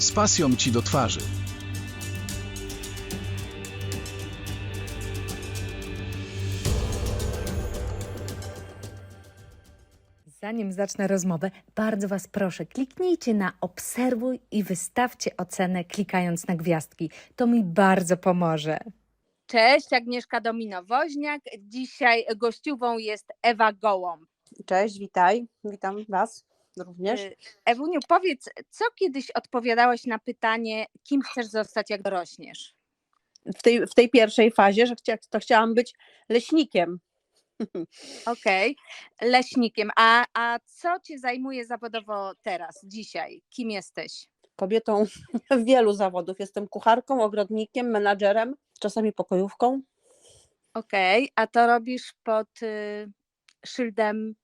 z pasją ci do twarzy. Zanim zacznę rozmowę, bardzo Was proszę, kliknijcie na obserwuj i wystawcie ocenę klikając na gwiazdki. To mi bardzo pomoże. Cześć, Agnieszka Domino-Woźniak. Dzisiaj gościową jest Ewa Gołąb. Cześć, witaj. Witam Was również. Y, Ewuniu, powiedz, co kiedyś odpowiadałaś na pytanie, kim chcesz zostać, jak dorośniesz? W tej, w tej pierwszej fazie, że chcia, to chciałam być leśnikiem. Okej, leśnikiem. A, a co Cię zajmuje zawodowo teraz, dzisiaj? Kim jesteś? Kobietą wielu zawodów. Jestem kucharką, ogrodnikiem, menadżerem, czasami pokojówką. Okej, a to robisz pod y, szyldem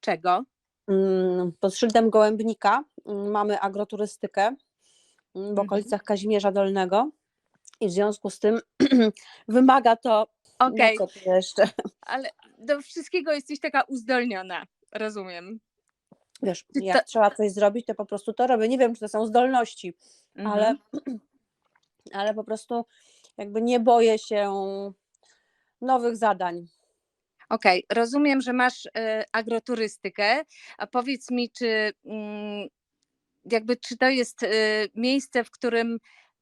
czego? Mm, Pod szyldem Gołębnika mm, mamy agroturystykę mm, w Mhm. okolicach Kazimierza Dolnego i w związku z tym wymaga to, tu jeszcze, ale do wszystkiego jesteś taka uzdolniona, rozumiem. wiesz, Czy jak to- trzeba coś zrobić, to po prostu to robię. Nie wiem, czy to są zdolności, ale, Mhm. ale po prostu jakby nie boję się nowych zadań. Okej, rozumiem, że masz y, agroturystykę, a powiedz mi, czy mm, jakby czy to jest y, miejsce, w którym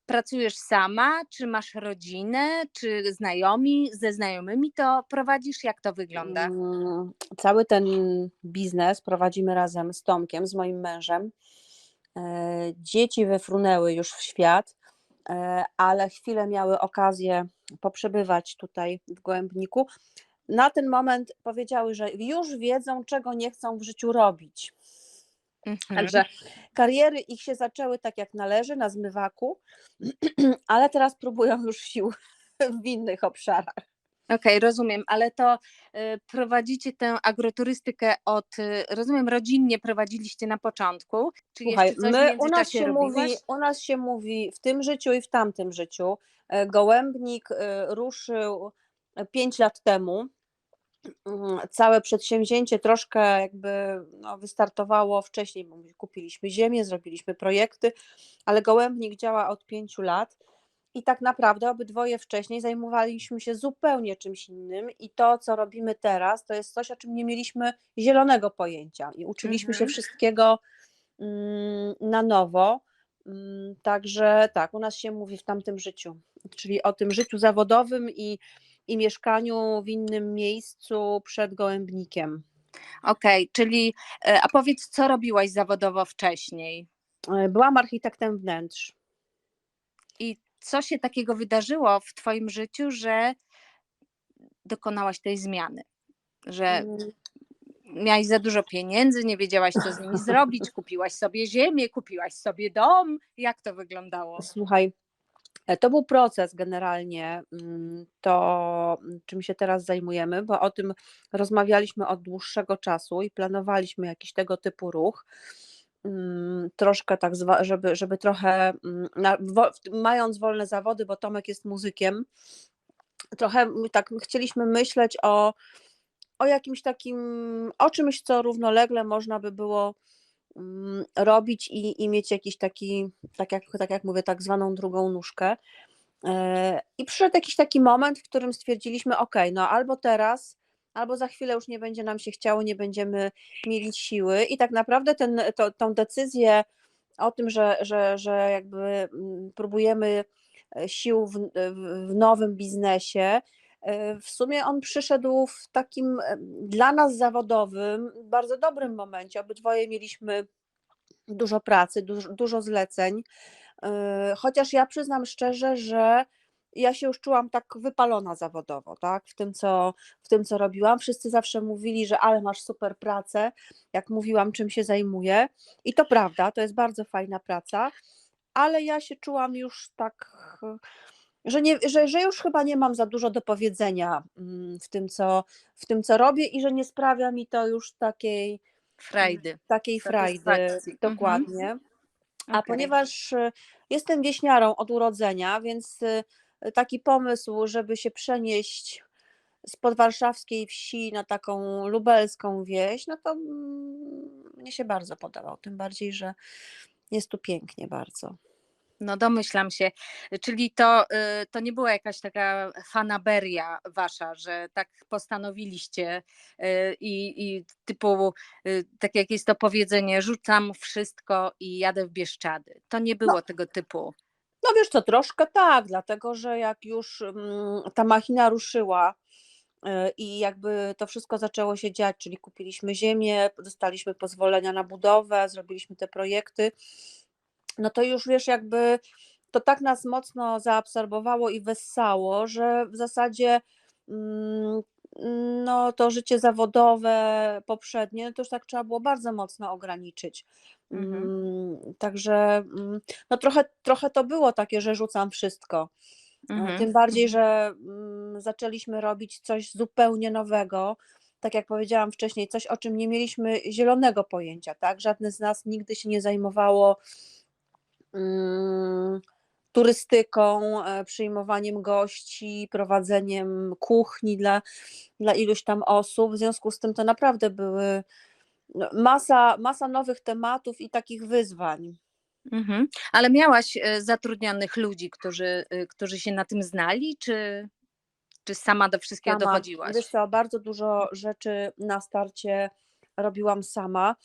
pracujesz sama, czy masz rodzinę, czy znajomi, ze znajomymi to prowadzisz? Jak to wygląda? Mm, Cały ten biznes prowadzimy razem z Tomkiem, z moim mężem. E, Dzieci wyfrunęły już w świat, e, ale chwilę miały okazję poprzebywać tutaj w Gołębniku. Na ten moment powiedziały, że już wiedzą, czego nie chcą w życiu robić. Mhm. Także kariery ich się zaczęły tak jak należy, na zmywaku, ale teraz próbują już sił w innych obszarach. Okej, rozumiem, ale to y, prowadzicie tę agroturystykę od, y, rozumiem, rodzinnie prowadziliście na początku. Czy Słuchaj, my, u, nas się robiłaś? mówi, u nas się mówi w tym życiu i w tamtym życiu. E, Gołębnik e, ruszył 5 lat temu. Mm, Całe przedsięwzięcie troszkę jakby no, wystartowało wcześniej, bo kupiliśmy ziemię, zrobiliśmy projekty, ale Gołębnik działa od 5 lat. I tak naprawdę obydwoje wcześniej zajmowaliśmy się zupełnie czymś innym, i to, co robimy teraz, to jest coś, o czym nie mieliśmy zielonego pojęcia. I uczyliśmy się Mhm. wszystkiego mm, na nowo. Mm, Także tak, u nas się mówi w tamtym życiu, czyli o tym życiu zawodowym i, i mieszkaniu w innym miejscu przed gołębnikiem. Okej, czyli, y, a powiedz, co robiłaś zawodowo wcześniej? E, Byłam architektem wnętrz. I co się takiego wydarzyło w Twoim życiu, że dokonałaś tej zmiany? Że Mm, miałaś za dużo pieniędzy, nie wiedziałaś, co z nimi zrobić, kupiłaś sobie ziemię, kupiłaś sobie dom. Jak to wyglądało? Słuchaj, e, to był proces generalnie, mm, to mm, czym się teraz zajmujemy, bo o tym rozmawialiśmy od dłuższego czasu i planowaliśmy jakiś tego typu ruch. Mm, Troszkę tak, żeby, żeby trochę, mając wolne zawody, bo Tomek jest muzykiem, trochę tak chcieliśmy myśleć o, o jakimś takim, o czymś, co równolegle można by było robić i, i mieć jakiś taki, tak jak, tak jak mówię, tak zwaną drugą nóżkę. E, I przyszedł jakiś taki moment, w którym stwierdziliśmy, ok, no albo teraz, albo za chwilę już nie będzie nam się chciało, nie będziemy mieli siły. I tak naprawdę ten, to, tą decyzję o tym, że, że, że jakby mm, próbujemy e, sił w, w, nowym biznesie, w sumie on przyszedł w takim e, dla nas zawodowym, bardzo dobrym momencie. Obydwoje mieliśmy dużo pracy, dużo, dużo zleceń. Yy, Chociaż ja przyznam szczerze, że ja się już czułam tak wypalona zawodowo, tak? W tym, co, w tym, co robiłam. Wszyscy zawsze mówili, że ale masz super pracę, jak mówiłam, czym się zajmuję. I to prawda, to jest bardzo fajna praca, ale ja się czułam już tak, że, nie, że, że już chyba nie mam za dużo do powiedzenia mm, w tym, co, w tym, co robię i że nie sprawia mi to już takiej, Frajdy. takiej frajdy. Mhm. Dokładnie. A Okej. ponieważ y, jestem wieśniarą od urodzenia, więc y, taki pomysł, żeby się przenieść z podwarszawskiej wsi na taką lubelską wieś, no to mm, mnie się bardzo podobał. Tym bardziej, że jest tu pięknie bardzo. No domyślam się. Czyli to, y, to nie była jakaś taka fanaberia wasza, że tak postanowiliście y, i, i typu, y, tak jak jest to powiedzenie, rzucam wszystko i jadę w Bieszczady. To nie było tego typu. No wiesz co, troszkę tak, dlatego że jak już mm, ta machina ruszyła i jakby to wszystko zaczęło się dziać, czyli kupiliśmy ziemię, dostaliśmy pozwolenia na budowę, zrobiliśmy te projekty, no to już wiesz, jakby to tak nas mocno zaabsorbowało i wessało, że w zasadzie mm, no to życie zawodowe poprzednie, to już tak trzeba było bardzo mocno ograniczyć. Mhm. Mm, Także mm, no trochę, trochę to było takie, że rzucam wszystko. E, Mhm. Tym bardziej, że zaczęliśmy robić coś zupełnie nowego. Tak jak powiedziałam wcześniej, coś, o czym nie mieliśmy zielonego pojęcia, tak? Żadne z nas nigdy się nie zajmowało turystyką, e, przyjmowaniem gości, prowadzeniem kuchni dla, dla iluś tam osób. W związku z tym to naprawdę były no, masa, masa nowych tematów i takich wyzwań. Mhm. Ale miałaś y, zatrudnionych ludzi, którzy, y, którzy się na tym znali, czy, czy sama do wszystkiego Sama, dochodziłaś? wiesz co, bardzo dużo rzeczy na starcie robiłam sama.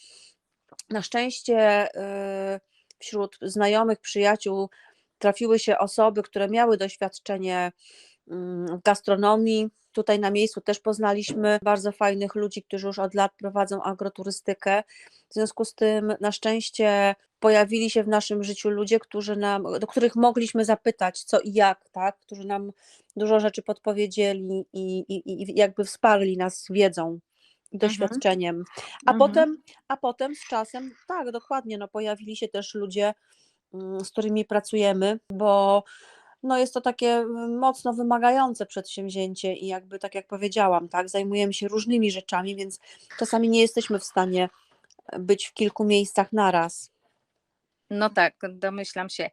Na szczęście y, wśród znajomych, przyjaciół trafiły się osoby, które miały doświadczenie mm, w gastronomii. Tutaj na miejscu też poznaliśmy bardzo fajnych ludzi, którzy już od lat prowadzą agroturystykę. W związku z tym na szczęście pojawili się w naszym życiu ludzie, którzy nam, do których mogliśmy zapytać co i jak, tak? którzy nam dużo rzeczy podpowiedzieli i, i, i jakby wsparli nas wiedzą doświadczeniem. A, Mhm. potem, a potem z czasem, tak, dokładnie, no, pojawili się też ludzie, mm, z którymi pracujemy, bo no jest to takie mm, mocno wymagające przedsięwzięcie i jakby tak jak powiedziałam, tak, zajmujemy się różnymi rzeczami, więc czasami nie jesteśmy w stanie być w kilku miejscach naraz. No tak, domyślam się.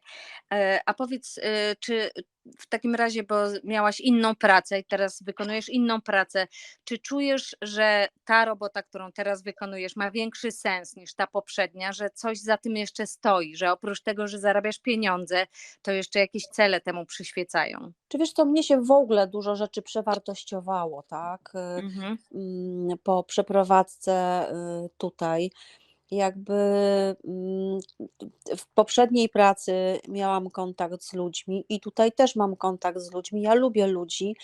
E, A powiedz, e, czy w takim razie, bo miałaś inną pracę i teraz wykonujesz inną pracę, czy czujesz, że ta robota, którą teraz wykonujesz, ma większy sens niż ta poprzednia, że coś za tym jeszcze stoi, że oprócz tego, że zarabiasz pieniądze, to jeszcze jakieś cele temu przyświecają? Czy wiesz co, mnie się w ogóle dużo rzeczy przewartościowało, tak, y, Mhm. mm, po przeprowadzce tutaj. Jakby mm, w poprzedniej pracy miałam kontakt z ludźmi i tutaj też mam kontakt z ludźmi. Ja lubię ludzi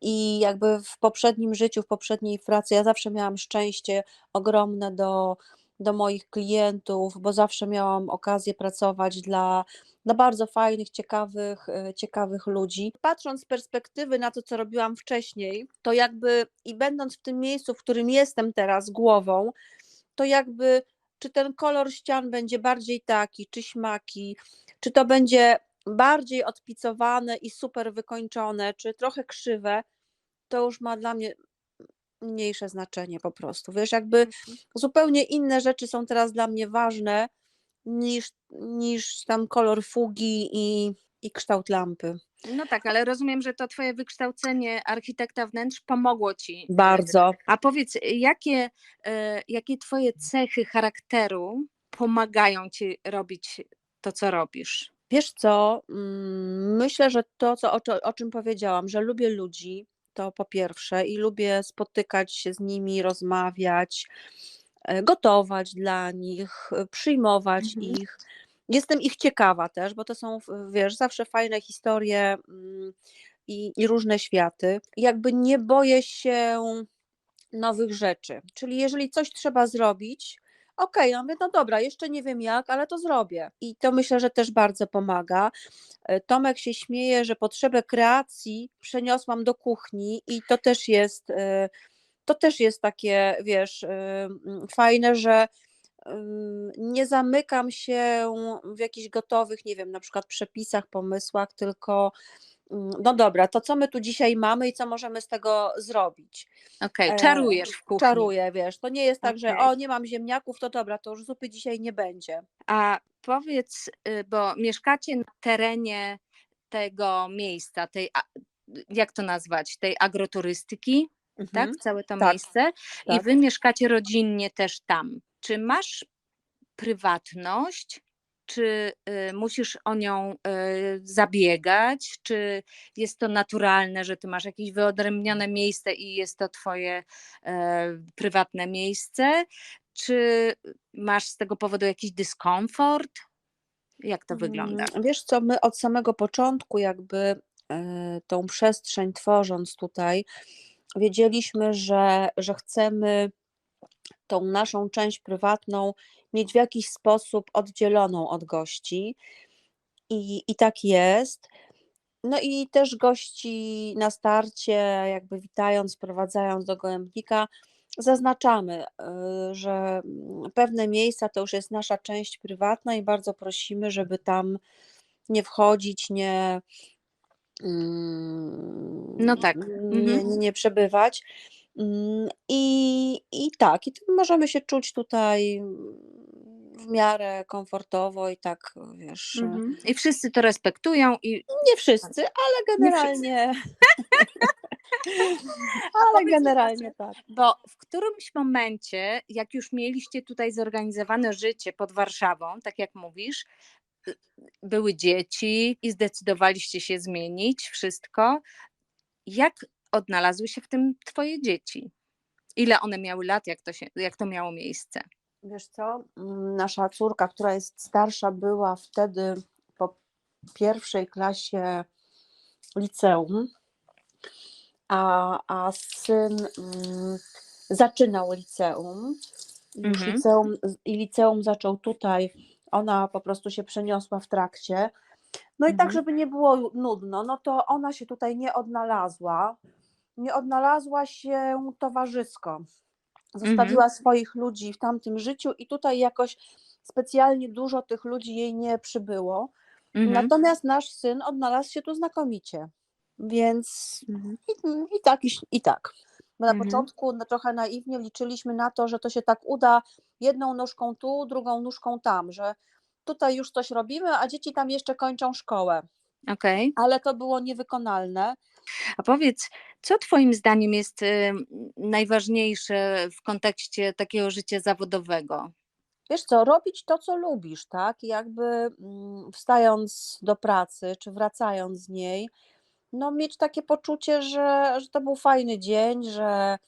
i jakby w poprzednim życiu, w poprzedniej pracy ja zawsze miałam szczęście ogromne do, do moich klientów, bo zawsze miałam okazję pracować dla, dla bardzo fajnych, ciekawych, e, ciekawych ludzi. Patrząc z perspektywy na to, co robiłam wcześniej, to jakby i będąc w tym miejscu, w którym jestem teraz głową, to jakby czy ten kolor ścian będzie bardziej taki, czy śmaki, czy to będzie bardziej odpicowane i super wykończone, czy trochę krzywe, to już ma dla mnie mniejsze znaczenie po prostu. Wiesz, jakby Mhm. zupełnie inne rzeczy są teraz dla mnie ważne niż, niż tam kolor fugi i, i kształt lampy. No tak, ale rozumiem, że to twoje wykształcenie architekta wnętrz pomogło ci. e, Bardzo. A powiedz, jakie, e, jakie twoje cechy charakteru pomagają ci robić to, co robisz? Wiesz co, mm, myślę, że to, co, o, o czym powiedziałam, że lubię ludzi, to po pierwsze, i lubię spotykać się z nimi, rozmawiać, e, gotować dla nich, przyjmować Mhm. ich. Jestem ich ciekawa też, bo to są, wiesz, zawsze fajne historie mm, i, i różne światy. Jakby nie boję się nowych rzeczy. Czyli jeżeli coś trzeba zrobić, okej, ja mówię, no dobra, jeszcze nie wiem jak, ale to zrobię. I to myślę, że też bardzo pomaga. E, Tomek się śmieje, że potrzebę kreacji przeniosłam do kuchni i to też jest, e, to też jest takie, wiesz, e, fajne, że nie zamykam się w jakichś gotowych, nie wiem, na przykład przepisach, pomysłach, tylko mm, no dobra, to co my tu dzisiaj mamy i co możemy z tego zrobić. Okej, E, czarujesz w kuchni. Czaruję, wiesz, to nie jest tak, że Okej. o, nie mam ziemniaków, to dobra, to już zupy dzisiaj nie będzie. A powiedz, y, bo mieszkacie na terenie tego miejsca, tej, jak to nazwać, tej agroturystyki, tak? Mhm. Całe to tak, miejsce. I tak. wy mieszkacie rodzinnie też tam. Czy masz prywatność? czy y, musisz o nią y, zabiegać, czy jest to naturalne, że ty masz jakieś wyodrębnione miejsce i jest to twoje e, prywatne miejsce, czy masz z tego powodu jakiś dyskomfort? Jak to wygląda? Mm, Wiesz co, my od samego początku jakby tą przestrzeń tworząc tutaj, wiedzieliśmy, że, że chcemy tą naszą część prywatną mieć w jakiś sposób oddzieloną od gości. I, i tak jest. No i też gości na starcie, jakby witając, wprowadzając do gołębnika, zaznaczamy, y, że mm, pewne miejsca to już jest nasza część prywatna i bardzo prosimy, żeby tam nie wchodzić, nie, No tak. mm, nie, Mhm. nie, nie przebywać. Mm, I, I tak, i możemy się czuć tutaj mm, w miarę komfortowo i tak, wiesz, Mhm. I wszyscy to respektują i nie wszyscy, ale wszyscy. generalnie, A ale generalnie tak. bo w którymś momencie, jak już mieliście tutaj zorganizowane życie pod Warszawą, tak jak mówisz, y, były dzieci i zdecydowaliście się zmienić wszystko. Jak odnalazły się w tym twoje dzieci? Ile one miały lat, jak to, się, jak to miało miejsce? Wiesz co, mm, nasza córka, która jest starsza, była wtedy po pierwszej klasie liceum, a, a syn mm, zaczynał liceum. Mhm. liceum i liceum zaczął tutaj. Ona po prostu się przeniosła w trakcie. No i tak, Mhm. żeby nie było nudno, no to ona się tutaj nie odnalazła. Nie odnalazła się towarzysko. Mhm. Zostawiła swoich ludzi w tamtym życiu i tutaj jakoś specjalnie dużo tych ludzi jej nie przybyło. Mhm. Natomiast nasz syn odnalazł się tu znakomicie. Więc Mhm. i, i tak, i, i tak. Bo na Mhm. początku no, trochę naiwnie liczyliśmy na to, że to się tak uda jedną nóżką tu, drugą nóżką tam, że tutaj już coś robimy, a dzieci tam jeszcze kończą szkołę. Okej. Ale to było niewykonalne. A powiedz, co Twoim zdaniem jest y, najważniejsze w kontekście takiego życia zawodowego? Wiesz co, robić to, co lubisz, tak? I Jakby mm, wstając do pracy, czy wracając z niej, no mieć takie poczucie, że, że to był fajny dzień, że,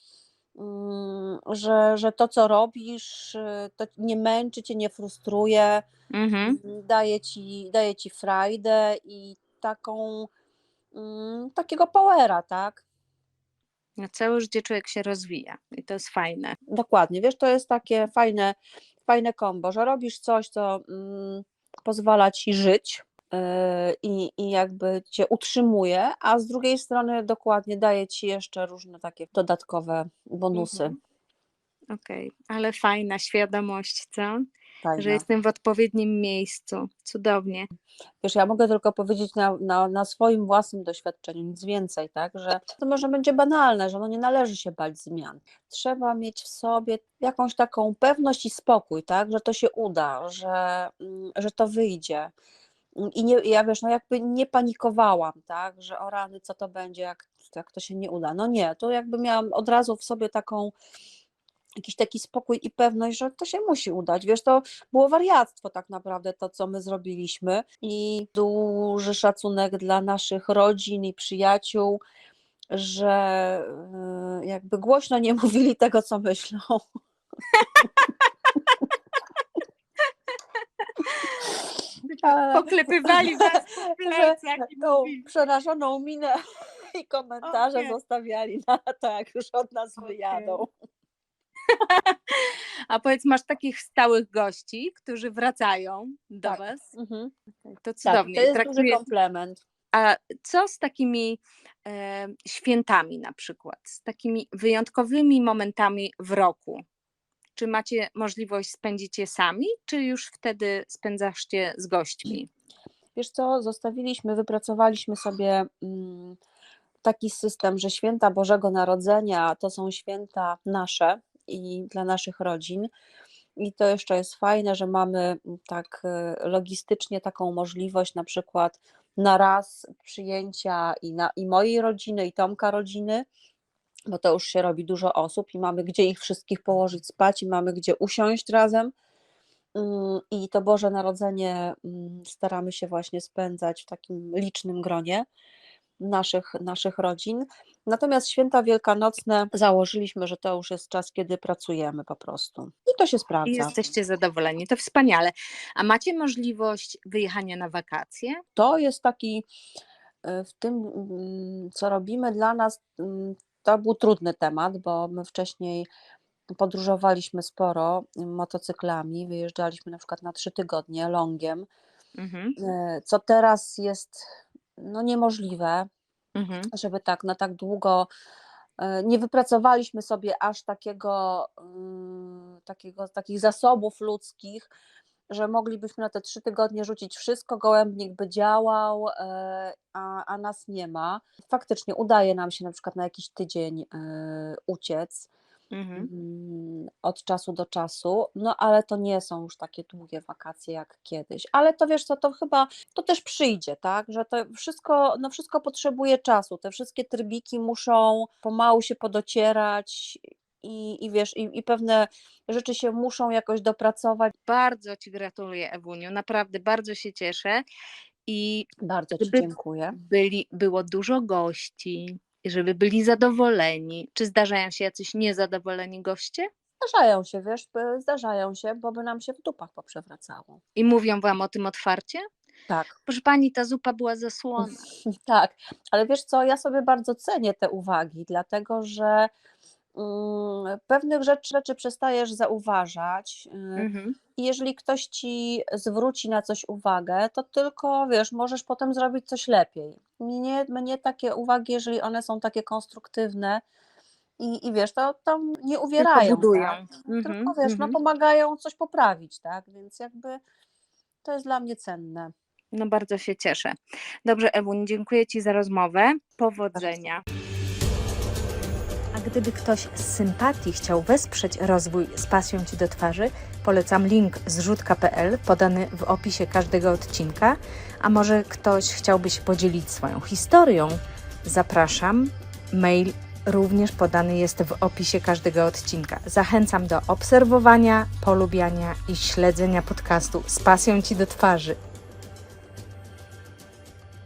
mm, że, że to, co robisz, y, to nie męczy cię, nie frustruje, Mhm. mm, daje ci, daje ci frajdę i taką, mm, takiego powera, tak? Na całe życie człowiek się rozwija i to jest fajne. Dokładnie, wiesz, to jest takie fajne, fajne kombo, że robisz coś, co mm, pozwala ci żyć yy, i, i jakby cię utrzymuje, a z drugiej strony dokładnie daje ci jeszcze różne takie dodatkowe bonusy. Mhm. Okej, ale fajna świadomość, co? Że Fajne. jestem w odpowiednim miejscu. Cudownie. Wiesz, ja mogę tylko powiedzieć na, na, na swoim własnym doświadczeniu, nic więcej, tak, że to może będzie banalne, że no nie należy się bać zmian. Trzeba mieć w sobie jakąś taką pewność i spokój, tak, że to się uda, że, mm, że to wyjdzie. I nie, ja wiesz, no jakby nie panikowałam, tak, że o rany, co to będzie, jak, jak to się nie uda. No nie, to jakby miałam od razu w sobie taką jakiś taki spokój i pewność, że to się musi udać. Wiesz, to było wariactwo tak naprawdę to, co my zrobiliśmy i duży szacunek dla naszych rodzin i przyjaciół, że y, jakby głośno nie mówili tego, co myślą. Poklepywali was po plecach przerażoną minę i komentarze Okej. zostawiali na to, jak już od nas wyjadą. A powiedz, masz takich stałych gości, którzy wracają do Tak. was? Mhm. To Tak, cudownie. to jest duży Traktuje... komplement. A co z takimi e, świętami na przykład, z takimi wyjątkowymi momentami w roku? Czy macie możliwość spędzić je sami, czy już wtedy spędzasz je z gośćmi? Wiesz co, zostawiliśmy, wypracowaliśmy sobie mm, taki system, że święta Bożego Narodzenia to są święta nasze i dla naszych rodzin. I to jeszcze jest fajne, że mamy mm, tak y, logistycznie taką możliwość, na przykład na raz przyjęcia i, na, i mojej rodziny, i Tomka rodziny, bo to już się robi dużo osób i mamy gdzie ich wszystkich położyć spać i mamy gdzie usiąść razem. Mm, I to Boże Narodzenie mm, staramy się właśnie spędzać w takim licznym gronie naszych, naszych rodzin. Natomiast święta wielkanocne założyliśmy, że to już jest czas, kiedy pracujemy po prostu. I to się I sprawdza. jesteście zadowoleni. To wspaniale. A macie możliwość wyjechania na wakacje? To jest taki e, w tym, mm, co robimy dla nas, mm, to był trudny temat, bo my wcześniej podróżowaliśmy sporo motocyklami, wyjeżdżaliśmy na przykład na trzy tygodnie longiem, Mhm. e, co teraz jest no, niemożliwe, Mhm. żeby tak na tak długo e, nie wypracowaliśmy sobie aż takiego, mm, takiego takich zasobów ludzkich, że moglibyśmy na te trzy tygodnie rzucić wszystko, gołębnik by działał, e, a, a nas nie ma. Faktycznie udaje nam się na przykład na jakiś tydzień e, uciec Mhm. mm, od czasu do czasu, no ale to nie są już takie długie wakacje jak kiedyś. Ale to wiesz co, to chyba to też przyjdzie, tak? Że to wszystko, no wszystko potrzebuje czasu. Te wszystkie trybiki muszą pomału się podocierać i, i wiesz, i, i pewne rzeczy się muszą jakoś dopracować. Bardzo Ci gratuluję, Ewuniu. Naprawdę bardzo się cieszę. I Bardzo Ci dziękuję. byli, było dużo gości, i żeby byli zadowoleni. Czy zdarzają się jacyś niezadowoleni goście? Zdarzają się, wiesz, zdarzają się, bo by nam się w dupach poprzewracało. I mówią Wam o tym otwarcie? Tak. Proszę Pani, ta zupa była zasłona. Tak, ale wiesz co, ja sobie bardzo cenię te uwagi, dlatego że pewnych rzeczy, rzeczy przestajesz zauważać y, Mhm. i jeżeli ktoś ci zwróci na coś uwagę, to tylko wiesz, możesz potem zrobić coś lepiej. Mnie, mnie takie uwagi, jeżeli one są takie konstruktywne i, i wiesz, to, to nie uwierają, budują. tak? Mhm, tylko wiesz, no mhm. pomagają coś poprawić, tak? Więc jakby to jest dla mnie cenne. No bardzo się cieszę. Dobrze, Ewun, dziękuję Ci za rozmowę. Powodzenia. Gdyby ktoś z sympatii chciał wesprzeć rozwój z pasją Ci do twarzy, polecam link zrzutka.pl podany w opisie każdego odcinka. A może ktoś chciałby się podzielić swoją historią? Zapraszam. Mail również podany jest w opisie każdego odcinka. Zachęcam do obserwowania, polubiania i śledzenia podcastu z pasją Ci do twarzy.